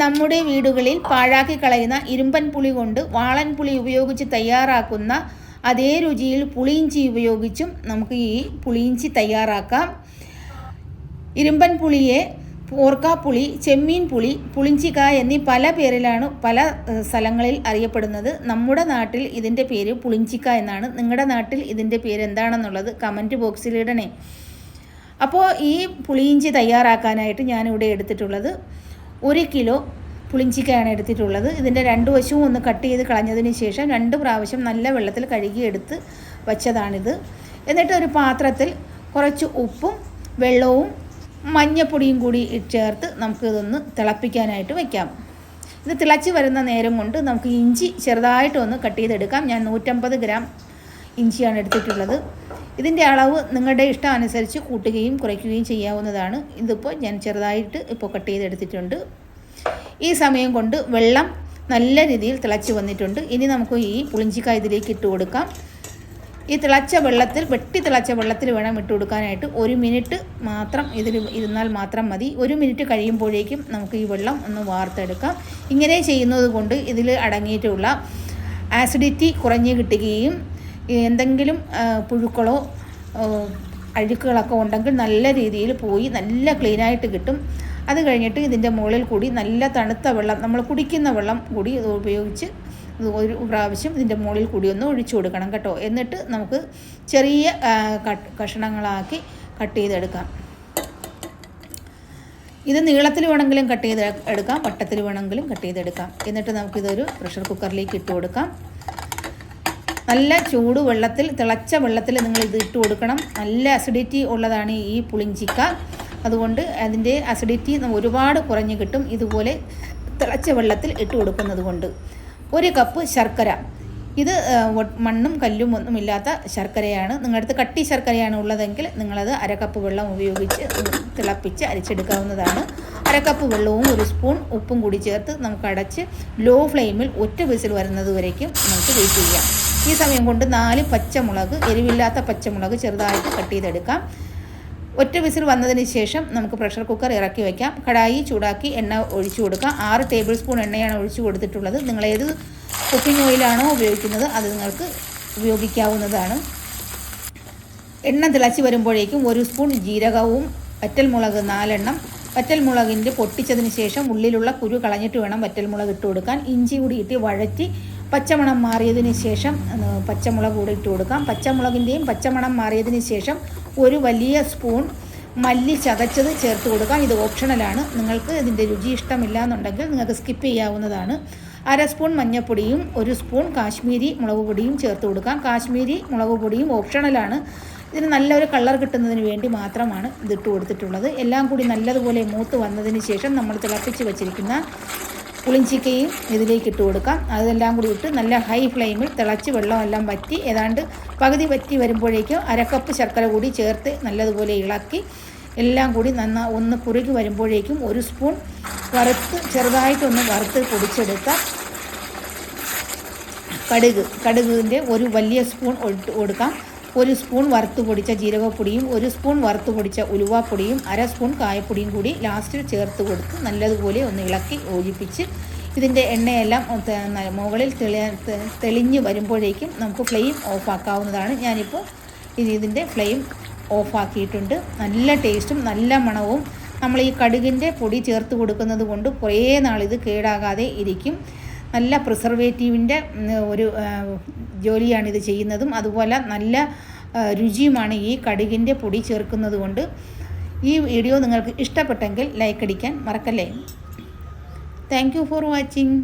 നമ്മുടെ വീടുകളിൽ പാഴാക്കി കളയുന്ന ഇരുമ്പൻ പുളി കൊണ്ട് വാളൻ പുളി ഉപയോഗിച്ച് തയ്യാറാക്കുന്ന അതേ രുചിയിൽ പുളിയിഞ്ചി ഉപയോഗിച്ചും നമുക്ക് ഈ പുളിയിഞ്ചി തയ്യാറാക്കാം. ഇരുമ്പൻ പുളിയെ പോർക്കാപ്പുളി ചെമ്മീൻ പുളി പുളിഞ്ചിക്ക എന്നീ പല പേരിലാണ് പല സ്ഥലങ്ങളിൽ അറിയപ്പെടുന്നത്. നമ്മുടെ നാട്ടിൽ ഇതിന്റെ പേര് പുളിഞ്ചിക്ക എന്നാണ്. നിങ്ങളുടെ നാട്ടിൽ ഇതിന്റെ പേര് എന്താണെന്നുള്ളത് കമന്റ് ബോക്സിലിടണേ അപ്പോൾ ഈ പുളിയിഞ്ചി തയ്യാറാക്കാനായിട്ട് ഞാനിവിടെ എടുത്തിട്ടുള്ളത്. ഒരു കിലോ പുളിഞ്ചിക്കയാണ് എടുത്തിട്ടുള്ളത്. ഇതിന്റെ രണ്ട് വശവും ഒന്ന് കട്ട് ചെയ്ത് കളഞ്ഞതിന് ശേഷം രണ്ട് പ്രാവശ്യം നല്ല വെള്ളത്തിൽ കഴുകിയെടുത്ത് വച്ചതാണിത്. എന്നിട്ട് ഒരു പാത്രത്തിൽ കുറച്ച് ഉപ്പും വെള്ളവും മഞ്ഞപ്പൊടിയും കൂടി ചേർത്ത് നമുക്കിതൊന്ന് തിളപ്പിക്കാനായിട്ട് വയ്ക്കാം ഇത് തിളച്ച് വരുന്ന നേരം കൊണ്ട് നമുക്ക് ഇഞ്ചി ചെറുതായിട്ടൊന്ന് കട്ട് ചെയ്തെടുക്കാം. ഞാൻ നൂറ്റമ്പത് ഗ്രാം ഇഞ്ചിയാണ് എടുത്തിട്ടുള്ളത്. ഇതിന്റെ അളവ് നിങ്ങളുടെ ഇഷ്ടം അനുസരിച്ച് കൂട്ടുകയും കുറയ്ക്കുകയും ചെയ്യാവുന്നതാണ്. ഇതിപ്പോൾ ഞാൻ ചെറുതായിട്ട് ഇപ്പോൾ കട്ട് ചെയ്തെടുത്തിട്ടുണ്ട്. ഈ സമയം കൊണ്ട് വെള്ളം നല്ല രീതിയിൽ തിളച്ച് വന്നിട്ടുണ്ട്. ഇനി നമുക്ക് ഈ പുളിഞ്ചിക്കായ ഇതിലേക്ക് ഇട്ട് കൊടുക്കാം. ഈ തിളച്ച വെള്ളത്തിൽ വെട്ടി തിളച്ച വെള്ളത്തിൽ വേണം ഇട്ട് കൊടുക്കാനായിട്ട്. ഒരു മിനിറ്റ് മാത്രം ഇതിൽ ഇരുന്നാൽ മാത്രം മതി. ഒരു മിനിറ്റ് കഴിയുമ്പോഴേക്കും നമുക്ക് ഈ വെള്ളം ഒന്ന് വാർത്തെടുക്കാം. ഇങ്ങനെ ചെയ്യുന്നത് കൊണ്ട് ഇതിൽ അടങ്ങിയിട്ടുള്ള ആസിഡിറ്റി കുറഞ്ഞ് കിട്ടുകയും എന്തെങ്കിലും പുഴുക്കളോ അഴുക്കുകളൊക്കെ ഉണ്ടെങ്കിൽ നല്ല രീതിയിൽ പോയി നല്ല ക്ലീനായിട്ട് കിട്ടും. അത് കഴിഞ്ഞിട്ട് ഇതിന്റെ മുകളിൽ കൂടി നല്ല തണുത്ത വെള്ളം നമ്മൾ കുടിക്കുന്ന വെള്ളം കൂടി ഉപയോഗിച്ച് ഒരു പ്രാവശ്യം ഇതിന്റെ മുകളിൽ കൂടി ഒന്ന് ഒഴിച്ചു കൊടുക്കണം കേട്ടോ. എന്നിട്ട് നമുക്ക് ചെറിയ കഷണങ്ങളാക്കി കട്ട് ചെയ്തെടുക്കാം. ഇത് നീളത്തിൽ വേണമെങ്കിലും കട്ട് ചെയ്ത് എടുക്കാം വട്ടത്തിൽ വേണമെങ്കിലും കട്ട് ചെയ്തെടുക്കാം. എന്നിട്ട് നമുക്കിതൊരു പ്രഷർ കുക്കറിലേക്ക് ഇട്ട് കൊടുക്കാം. നല്ല ചൂട് വെള്ളത്തിൽ തിളച്ച വെള്ളത്തിൽ നിങ്ങൾ ഇത് ഇട്ട് കൊടുക്കണം. നല്ല അസിഡിറ്റി ഉള്ളതാണ് ഈ പുളിഞ്ചിക്ക. അതുകൊണ്ട് അതിന്റെ അസിഡിറ്റി ഒരുപാട് കുറഞ്ഞ് കിട്ടും ഇതുപോലെ തിളച്ച വെള്ളത്തിൽ ഇട്ട് കൊടുക്കുന്നത് കൊണ്ട്. ഒരു കപ്പ് ശർക്കര. ഇത് മണ്ണും കല്ലും ഒന്നും ഇല്ലാത്ത ശർക്കരയാണ്. നിങ്ങളുടെ അടുത്ത് കട്ടി ശർക്കരയാണ് ഉള്ളതെങ്കിൽ നിങ്ങളത് അര കപ്പ് വെള്ളം ഉപയോഗിച്ച് തിളപ്പിച്ച് അരിച്ചെടുക്കാവുന്നതാണ്. അര കപ്പ് വെള്ളവും ഒരു സ്പൂൺ ഉപ്പും കൂടി ചേർത്ത് നമുക്ക് അടച്ച് ലോ ഫ്ലെയിമിൽ ഒറ്റ വിസിൽ വരുന്നത് വരയ്ക്കും നമുക്ക് വെയിറ്റ് ചെയ്യാം. ഈ സമയം കൊണ്ട് നാല് പച്ചമുളക് എരിവില്ലാത്ത പച്ചമുളക് ചെറുതായിട്ട് കട്ട് ചെയ്തെടുക്കാം. ഒറ്റ വിസിൽ വന്നതിന് ശേഷം നമുക്ക് പ്രഷർ കുക്കർ ഇറക്കി വയ്ക്കാം കടായി ചൂടാക്കി എണ്ണ ഒഴിച്ചു കൊടുക്കാം. ആറ് ടേബിൾ സ്പൂൺ എണ്ണയാണ് ഒഴിച്ചു കൊടുത്തിട്ടുള്ളത്. നിങ്ങൾ ഏത് കുക്കിംഗ് ഓയിലാണോ ഉപയോഗിക്കുന്നത് അത് നിങ്ങൾക്ക് ഉപയോഗിക്കാവുന്നതാണ്. എണ്ണ തിളച്ച് വരുമ്പോഴേക്കും ഒരു സ്പൂൺ ജീരകവും വറ്റൽമുളക് നാലെണ്ണം. വറ്റൽമുളകിന്റെ പൊട്ടിച്ചതിന് ശേഷം ഉള്ളിലുള്ള കുരു കളഞ്ഞിട്ട് വേണം വറ്റൽമുളക് ഇട്ട് കൊടുക്കാൻ. ഇഞ്ചി കൂടി ഇട്ട് വഴറ്റി പച്ചമണം മാറിയതിന് ശേഷം പച്ചമുളക് കൂടെ ഇട്ട് കൊടുക്കാം. പച്ചമുളകിന്റെയും പച്ചമണം മാറിയതിന് ശേഷം ഒരു വലിയ സ്പൂൺ മല്ലി ചതച്ചത് ചേർത്ത് കൊടുക്കാം. ഇത് ഓപ്ഷണലാണ് നിങ്ങൾക്ക് ഇതിന്റെ രുചി ഇഷ്ടമില്ല എന്നുണ്ടെങ്കിൽ നിങ്ങൾക്ക് സ്കിപ്പ് ചെയ്യാവുന്നതാണ്. അര സ്പൂൺ മഞ്ഞൾപ്പൊടിയും ഒരു സ്പൂൺ കാശ്മീരി മുളക് പൊടിയും ചേർത്ത് കൊടുക്കാം. കാശ്മീരി മുളക് പൊടിയും ഓപ്ഷണലാണ് ഇതിന് നല്ലൊരു കളർ കിട്ടുന്നതിന് വേണ്ടി മാത്രമാണ് ഇതിട്ട് കൊടുത്തിട്ടുള്ളത്. എല്ലാം കൂടി നല്ലതുപോലെ മൂത്ത് വന്നതിന് ശേഷം നമ്മൾ തിളപ്പിച്ച് വെച്ചിരിക്കുന്ന പുളിഞ്ചിക്കയും ഇതിലേക്ക് ഇട്ട് കൊടുക്കാം. അതെല്ലാം കൂടി ഇട്ട് നല്ല ഹൈ ഫ്ലെയിമിൽ തിളച്ച് വെള്ളമെല്ലാം വറ്റി ഏതാണ്ട് പകുതി വറ്റി വരുമ്പോഴേക്കും അരക്കപ്പ് ശർക്കര കൂടി ചേർത്ത് നല്ലതുപോലെ ഇളക്കി എല്ലാം കൂടി നന്ന ഒന്ന് കുറുകി വരുമ്പോഴേക്കും ഒരു സ്പൂൺ വറുത്ത് ചെറുതായിട്ടൊന്ന് വറുത്ത് പൊടിച്ചെടുക്കാം കടുക്. കടുകിന്റെ ഒരു വലിയ സ്പൂൺ കൊടുക്കാം. ഒരു സ്പൂൺ വറുത്ത് പൊടിച്ച ജീരകപ്പൊടിയും ഒരു സ്പൂൺ വറുത്ത് പൊടിച്ച ഉലുവാപ്പൊടിയും അര സ്പൂൺ കായപ്പൊടിയും കൂടി ലാസ്റ്റിൽ ചേർത്ത് കൊടുത്ത് നല്ലതുപോലെ ഒന്ന് ഇളക്കി യോജിപ്പിച്ച് ഇതിന്റെ എണ്ണയെല്ലാം മുകളിൽ തെളി തെളിഞ്ഞ് വരുമ്പോഴേക്കും നമുക്ക് ഫ്ലെയിം ഓഫാക്കാവുന്നതാണ്. ഞാനിപ്പോൾ ഇത് ഇതിന്റെ ഫ്ലെയിം ഓഫാക്കിയിട്ടുണ്ട്. നല്ല ടേസ്റ്റും നല്ല മണവും. നമ്മൾ ഈ കടുകിന്റെ പൊടി ചേർത്ത് കൊടുക്കുന്നത് കൊണ്ട് കുറേ നാളിത് കേടാകാതെ ഇരിക്കും. നല്ല പ്രിസർവേറ്റീവിന്റെ ഒരു ജോലിയാണിത് ചെയ്യുന്നതും അതുപോലെ നല്ല രുചിയുമാണ് ഈ കടുകിന്റെ പൊടി ചേർക്കുന്നത് കൊണ്ട്. ഈ വീഡിയോ നിങ്ങൾക്ക് ഇഷ്ടപ്പെട്ടെങ്കിൽ ലൈക്ക് അടിക്കാൻ മറക്കല്ലേ? Thank you for watching